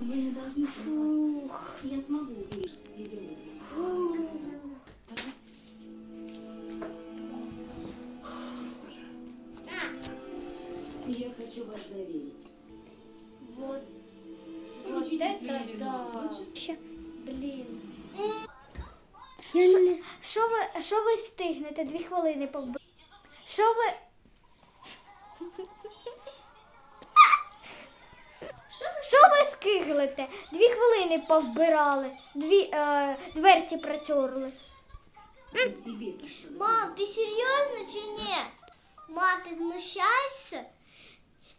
Вы не должны сомневаться. Я смогу увидеть идеологию. Я хочу вас заверить. Вот. Вот это да. Блін. Я не... Що ви, що ви встигнете? Дві хвилини повбити. Що ви. скиглите? Дві хвилини повбирали, дві е, дверці протерли. Мам, ти серйозно чи ні? Мам, ти знущаєшся?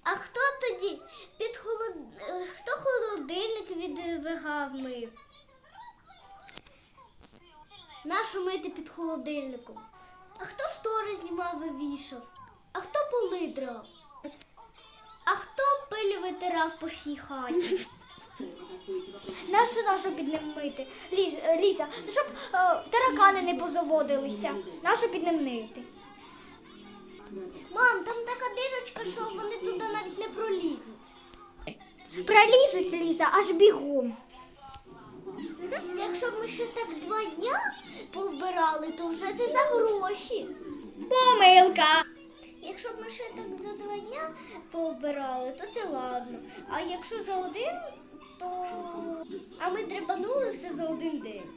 А хто тоді під холод... е, хто холодильник відбігав мив? Нашу мити під холодильником. А хто штори знімав і вішав? А хто поли драв? А хто пиль витирав по всій хаті? Нащо нащо під ним мити? Ліз, е, Ліза, ну щоб е, таракани не позаводилися. Нащо під ним мити? Мам, там така дирочка, що вони туди навіть не пролізуть. Пролізуть Ліза аж бігом. Якщо б ми ще так два дня повбирали, то вже це за гроші. Помилка. Якщо б ми ще так за два дня повбирали, то це ладно. А якщо за один, то. А ми дрибанули все за один день.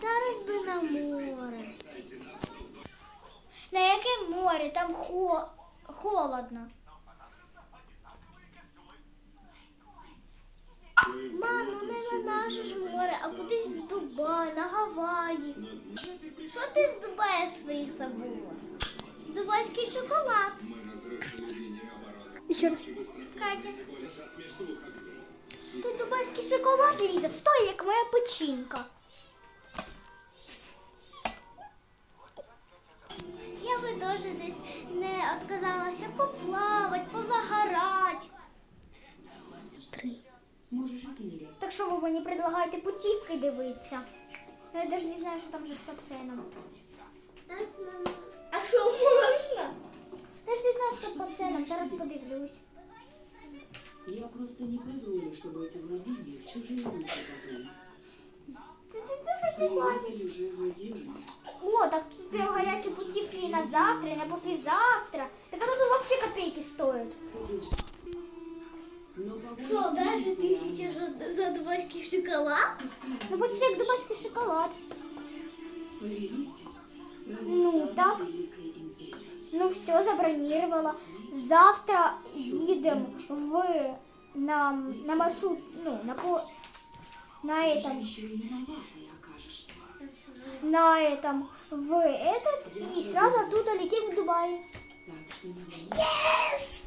Зараз би на море. На яке море? Там хо... холодно. Мам, ну не на наше ж море, а кудись в Дубай, на Гаваї. Що ти в Дубаях своїх забула? Дубайський шоколад. Ще раз. Катя. Тут дубайський шоколад, Ліза, стой, як моя печінка. Я би теж десь не отказалася поплавати, позагорати. Три. Так що ви мені предлагаєте путівки дивитися? Ну, я навіть не знаю, що там же ж по ценам. А що можна? Я ж не знаю, що по ценам, зараз подивлюсь. Я просто не позволю, чтобы эти владения в чужие руки попали. Це не дуже прикольно. Власти уже владели. О, так тут прям гарячі путівки і на завтра, і на послезавтра. Так оно тут вообще копейки стоит. Но по воле Що, Всевышнего навіть тисяча за- за дубайський шоколад? Ну, почти як дубайський шоколад. Поверите, ради Ну, самой так. великой империи. Ну все, забронировала. Завтра їдемо в на, на маршрут, ну, на по на этом, Еще и виноватой окажешься. на этом, в этот, и сразу оттуда летим в Дубай. Так что не волнуйся.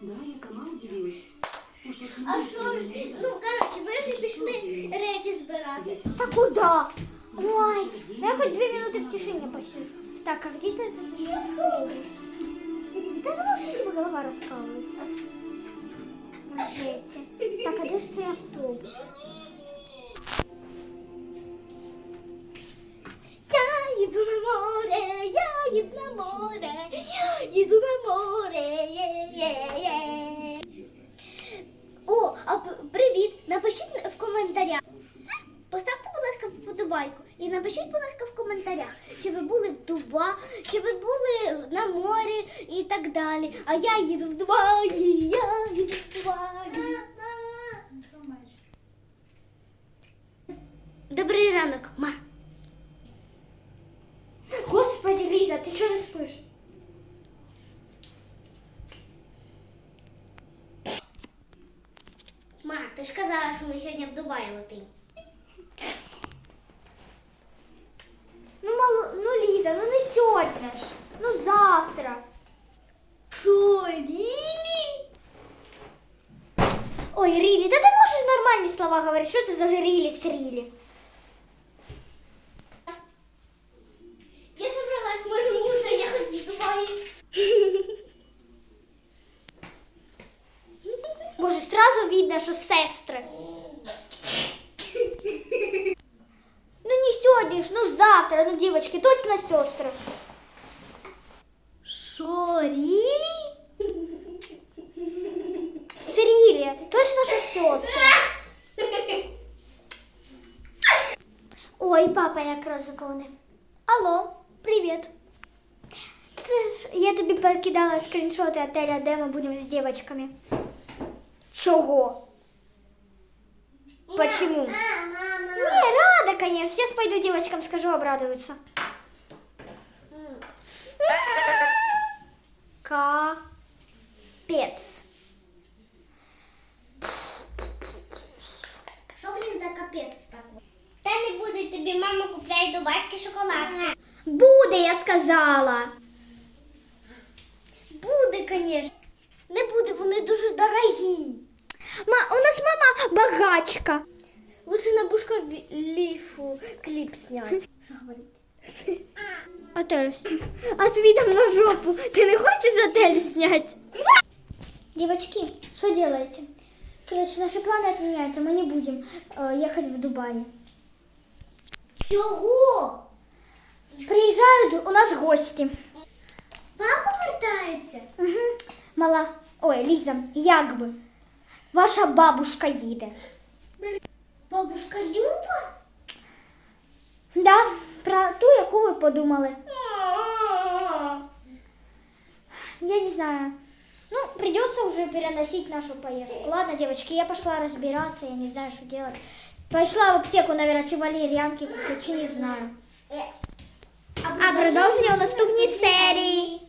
Да, я сама удивилась. Уж очень А быстро що ж? вы Ну, коротше, ми вже пішли речі збирати. Да куда? Ой, ну я хоть две минуты в тишине посижу. Так, а где-то этот же автобус? Да замолчите, вы голова раскалывается. Можете. Так, а где же цей автобус? Я їду на море, я їду на море, я їду на море. Є-є-є. О, а п- привіт! Напишіть в коментарях. Поставте, вподобайку і напишіть, будь ласка, в коментарях, чи ви були в Дуба, чи ви були на морі і так далі. А я їду в Дубаї, я їду в Дубаї. Добрий ранок, ма. Господи, Лиза, ты что не спишь? Ма, ти ж казала, що ми сьогодні в Дубаї летимо. Ну, мал... ну, Лиза, ну не сегодня ж. Ну, завтра. Що, Рілі? Ой, Рили, да ты можешь нормальные слова говорить? Что это за Рили с Рили? Я собралась, можем уже ехать в Дубай. Боже, сразу видно, что сестры. Ну не сегодня ж, ну завтра, ну девочки, точно сестры. Шо, Срили, С Рили. Точно же сестры. Ой, папа, як розгони. Алло, привет. Я тебе покидала скриншоты отеля, де мы будем с девочками. Чего? Почему? А, Не, рада, конечно. Сейчас пойду девочкам скажу, обрадуются. Капец. Що, блін, за капець такий? Та не буде тобі, мама купляє до Васьки шоколадки. Буде, я сказала. Буде, звісно. Не буде, вони дуже дорогі. Ма, у нас мама багачка. Лучше на бушка ліфу кліп зняти. Що говорить? Отель. А свій там на жопу. Ти не хочеш отель снять? Девочки, что делаете? Короче, наши планы отменяются. Мы не будем э, ехать в Дубай. Чого? Приезжают у нас гости. Папа вертається? Угу. Мала. Ой, Ліза, як би. Ваша бабушка їде. Бабушка Люба? подумали. Я не знаю. Ну, придется уже переносить нашу поездку. Ладно, девочки, я пошла разбираться, я не знаю, что делать. Пошла в аптеку, наверное, чи валерьянки купить, чи не знаю. А продовження у наступній серії.